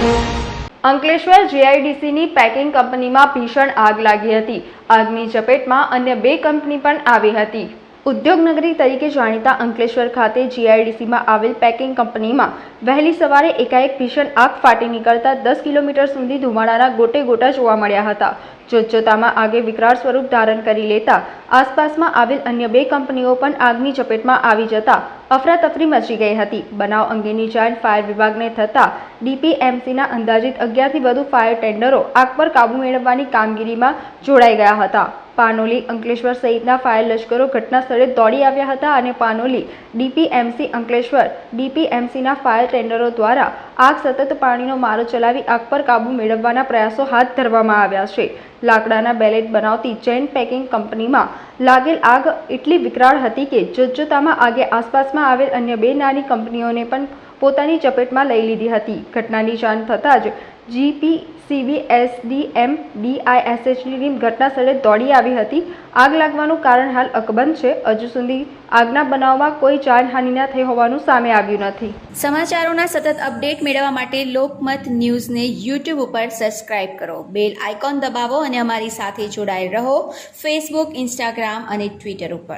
Ankleshwar જીઆઈડીસીની packing કંપનીમાં ભીષણ આગ લાગી હતી. આગની ચપેટમાં અન્ય બે કંપની પણ આવી હતી. ઉદ્યોગનગરી તરીકે જાણીતા અંકલેશ્વર ખાતે જીઆઈડીસીમાં આવેલ પેકિંગ કંપનીમાં વહેલી સવારે એકાએક ભીષણ આગ ફાટી નીકળતા દસ કિલોમીટર સુધી ધુમાડાના ગોટે ગોટા જોવા મળ્યા હતા. જોતજોતામાં આગે વિકરાળ સ્વરૂપ ધારણ કરી લેતા આસપાસમાં આવેલ અન્ય બે કંપનીઓ પણ આગની ચપેટમાં આવી જતા અફરાતફરી મચી ગઈ હતી. બનાવ અંગેની જાણ ફાયર વિભાગને થતાં ડીપીએમસીના અંદાજિત અગિયારથી વધુ ફાયર ટેન્ડરો આગ પર કાબૂ મેળવવાની કામગીરીમાં જોડાઈ ગયા હતા. પાનોલી, અંકલેશ્વર સહિતના ફાયર લશ્કરો ઘટના સ્થળે દોડી આવ્યા હતા અને પાનોલી, ડીપીએમસી, અંકલેશ્વર ડીપીએમસીના ફાયર ટેન્ડરો દ્વારા આગ સતત પાણીનો મારો ચલાવી આગ પર કાબૂ મેળવવાના પ્રયાસો હાથ ધરવામાં આવ્યા છે. લાકડાના બેલેટ બનાવતી ચેન પેકિંગ કંપનીમાં લાગેલ આગ એટલી વિકરાળ હતી કે જોતજોતામાં આગે આસપાસમાં આવેલ અન્ય બે નાની કંપનીઓને પણ પોતાની ચપેટમાં લઈ લીધી હતી. ઘટનાની જાણ થતાં જ જીપી સીબી એસડીએમ ડીઆઈએસએચની ટીમ ઘટના સ્થળે દોડી આવી હતી. આગ લાગવાનું કારણ હાલ અકબંધ છે. હજુ સુધી આગના બનાવમાં કોઈ જાનહાનિના થઈ હોવાનું સામે આવ્યું નથી. સમાચારોના સતત અપડેટ મેળવવા માટે લોકમત ન્યૂઝને યુટ્યુબ ઉપર સબસ્ક્રાઇબ કરો. બેલ આઇકોન દબાવો અને અમારી સાથે જોડાયેલ રહો. ફેસબુક, ઇન્સ્ટાગ્રામ અને ટ્વિટર ઉપર.